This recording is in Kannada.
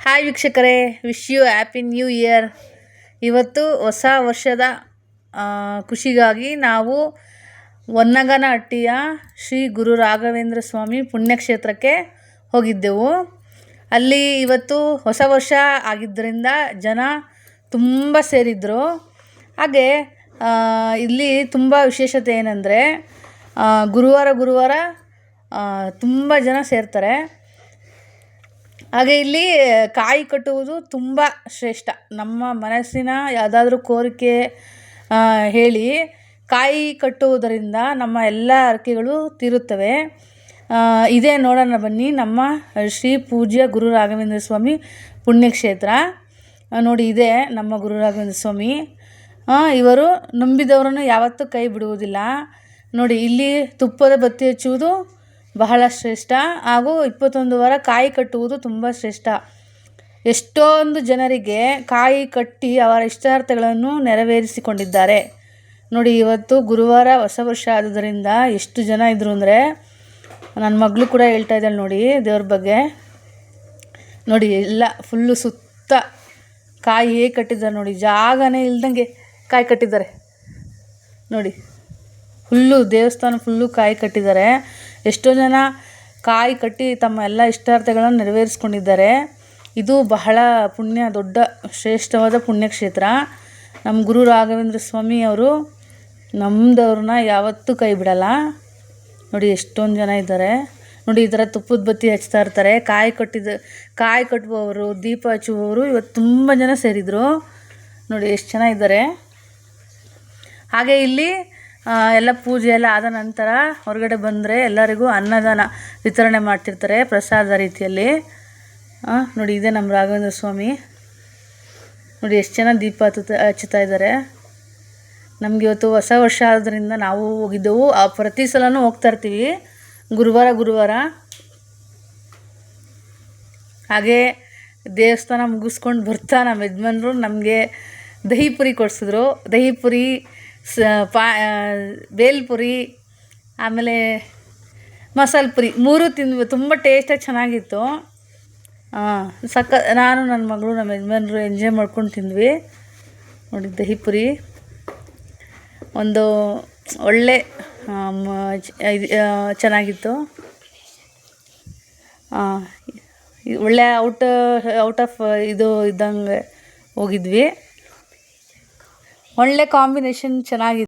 ಹಾಯ್ ವೀಕ್ಷಕರೇ wish you happy new year ಇವತ್ತು ಹೊಸ ವರ್ಷದ ಖುಷಿಗಾಗಿ ನಾವು ಹೊನ್ನಗನಹಟ್ಟಿಯ ಶ್ರೀ ಗುರು ರಾಘವೇಂದ್ರ ಸ್ವಾಮಿ ಪುಣ್ಯಕ್ಷೇತ್ರಕ್ಕೆ ಹೋಗಿದ್ದೆವು. ಅಲ್ಲಿ ಇವತ್ತು ಹೊಸ ವರ್ಷ ಆಗಿದ್ದರಿಂದ ಜನ ತುಂಬ ಸೇರಿದ್ರು. ಹಾಗೆ ಇಲ್ಲಿ ತುಂಬ ವಿಶೇಷತೆ ಏನಂದರೆ ಗುರುವಾರ ಗುರುವಾರ ತುಂಬ ಜನ ಸೇರ್ತಾರೆ. ಹಾಗೆ ಇಲ್ಲಿ ಕಾಯಿ ಕಟ್ಟುವುದು ತುಂಬ ಶ್ರೇಷ್ಠ. ನಮ್ಮ ಮನಸ್ಸಿನ ಯಾವುದಾದ್ರೂ ಕೋರಿಕೆ ಹೇಳಿ ಕಾಯಿ ಕಟ್ಟುವುದರಿಂದ ನಮ್ಮ ಎಲ್ಲ ಹರಕೆಗಳು ತೀರುತ್ತವೆ. ಇದೇ ನೋಡೋಣ ಬನ್ನಿ. ನಮ್ಮ ಶ್ರೀ ಪೂಜ್ಯ ಗುರು ರಾಘವೇಂದ್ರ ಸ್ವಾಮಿ ಪುಣ್ಯಕ್ಷೇತ್ರ. ನೋಡಿ ಇದೆ ನಮ್ಮ ಗುರು ರಾಘವೇಂದ್ರ ಸ್ವಾಮಿ. ಇವರು ನಂಬಿದವರನ್ನು ಯಾವತ್ತೂ ಕೈ ಬಿಡುವುದಿಲ್ಲ. ನೋಡಿ ಇಲ್ಲಿ ತುಪ್ಪದ ಬತ್ತಿ ಹಚ್ಚುವುದು ಬಹಳ ಶ್ರೇಷ್ಠ. ಹಾಗೂ ಇಪ್ಪತ್ತೊಂದು ವಾರ ಕಾಯಿ ಕಟ್ಟುವುದು ತುಂಬ ಶ್ರೇಷ್ಠ. ಎಷ್ಟೊಂದು ಜನರಿಗೆ ಕಾಯಿ ಕಟ್ಟಿ ಅವರ ಇಷ್ಟಾರ್ಥಗಳನ್ನು ನೆರವೇರಿಸಿಕೊಂಡಿದ್ದಾರೆ. ನೋಡಿ, ಇವತ್ತು ಗುರುವಾರ ಹೊಸ ವರ್ಷ ಆದುದರಿಂದ ಎಷ್ಟು ಜನ ಇದ್ದರು ಅಂದರೆ ನನ್ನ ಮಗಳು ಕೂಡ ಹೇಳ್ತಾ ಇದ್ದಾಳೆ ನೋಡಿ, ದೇವ್ರ ಬಗ್ಗೆ. ನೋಡಿ, ಎಲ್ಲ ಫುಲ್ಲು ಸುತ್ತ ಕಾಯಿ ಹೇಗೆ ಕಟ್ಟಿದ್ದಾರೆ ನೋಡಿ, ಜಾಗನೇ ಇಲ್ದಂಗೆ ಕಾಯಿ ಕಟ್ಟಿದ್ದಾರೆ. ನೋಡಿ ಫುಲ್ಲು ದೇವಸ್ಥಾನ ಫುಲ್ಲು ಕಾಯಿ ಕಟ್ಟಿದ್ದಾರೆ. ಎಷ್ಟೋ ಜನ ಕಾಯಿ ಕಟ್ಟಿ ತಮ್ಮ ಎಲ್ಲ ಇಷ್ಟಾರ್ಥಗಳನ್ನು ನೆರವೇರಿಸ್ಕೊಂಡಿದ್ದಾರೆ. ಇದು ಬಹಳ ಪುಣ್ಯ, ದೊಡ್ಡ, ಶ್ರೇಷ್ಠವಾದ ಪುಣ್ಯಕ್ಷೇತ್ರ. ನಮ್ಮ ಗುರು ರಾಘವೇಂದ್ರ ಸ್ವಾಮಿ ಅವರು ನಮ್ಮದವ್ರನ್ನ ಯಾವತ್ತೂ ಕೈ ಬಿಡಲ್ಲ. ನೋಡಿ, ಎಷ್ಟೊಂದು ಜನ ಇದ್ದಾರೆ. ನೋಡಿ, ಈ ಥರ ತುಪ್ಪದ ಬತ್ತಿ ಹಚ್ತಾ ಇರ್ತಾರೆ. ಕಾಯಿ ಕಟ್ಟಿದ, ಕಾಯಿ ಕಟ್ಟುವವರು, ದೀಪ ಹಚ್ಚುವವರು ಇವತ್ತು ತುಂಬ ಜನ ಸೇರಿದರು. ನೋಡಿ, ಎಷ್ಟು ಜನ ಇದ್ದಾರೆ. ಹಾಗೆ ಇಲ್ಲಿ ಎಲ್ಲ ಪೂಜೆ ಎಲ್ಲ ಆದ ನಂತರ ಹೊರಗಡೆ ಬಂದರೆ ಎಲ್ಲರಿಗೂ ಅನ್ನದಾನ ವಿತರಣೆ ಮಾಡ್ತಿರ್ತಾರೆ ಪ್ರಸಾದ ರೀತಿಯಲ್ಲಿ. ನೋಡಿ, ಇದೆ ನಮ್ಮ ರಾಘವೇಂದ್ರ ಸ್ವಾಮಿ. ನೋಡಿ, ಎಷ್ಟು ಜನ ದೀಪ ಹಚ್ಚುತ್ತಾ ಇದ್ದಾರೆ. ನಮಗೆ ಇವತ್ತು ಹೊಸ ವರ್ಷ ಆದ್ರಿಂದ ನಾವು ಹೋಗಿದ್ದೆವು. ಆ, ಪ್ರತಿ ಸಲನೂ ಹೋಗ್ತಾ ಇರ್ತೀವಿ. ಗುರುವಾರ ಗುರುವಾರ. ಹಾಗೆ ದೇವಸ್ಥಾನ ಮುಗಿಸ್ಕೊಂಡು ಬರ್ತಾ ನಮ್ಮ ಯಜಮಾನ್ರು ನಮಗೆ ದಹಿ ಪುರಿ ಕೊಡಿಸಿದ್ರು. ದಹಿ ಪುರಿ ಸ ಪಾ ಬೇಲ್ಪುರಿ ಆಮೇಲೆ ಮಸಾಲೆ ಪುರಿ ಮೂರು ತಿಂದ್ವಿ ತುಂಬ ಟೇಸ್ಟಾಗಿ ಚೆನ್ನಾಗಿತ್ತು. ಹಾಂ ಸಕ್ಕ ನಾನು ನನ್ನ ಮಗಳು ನಮ್ಮ ಯಜಮಾನರು ಎಂಜಾಯ್ ಮಾಡ್ಕೊಂಡು ತಿಂದ್ವಿ. ನೋಡಿ ದಹಿ ಪುರಿ. ಒಂದು ಒಳ್ಳೆ ಇದು, ಚೆನ್ನಾಗಿತ್ತು. ಒಳ್ಳೆ ಔಟ್ ಔಟ್ ಆಫ್ ಇದು ಇದ್ದಂಗೆ ಹೋಗಿದ್ವಿ. ಒಳ್ಳೆ ಕಾಂಬಿನೇಷನ್ ಚೆನ್ನಾಗಿತ್ತು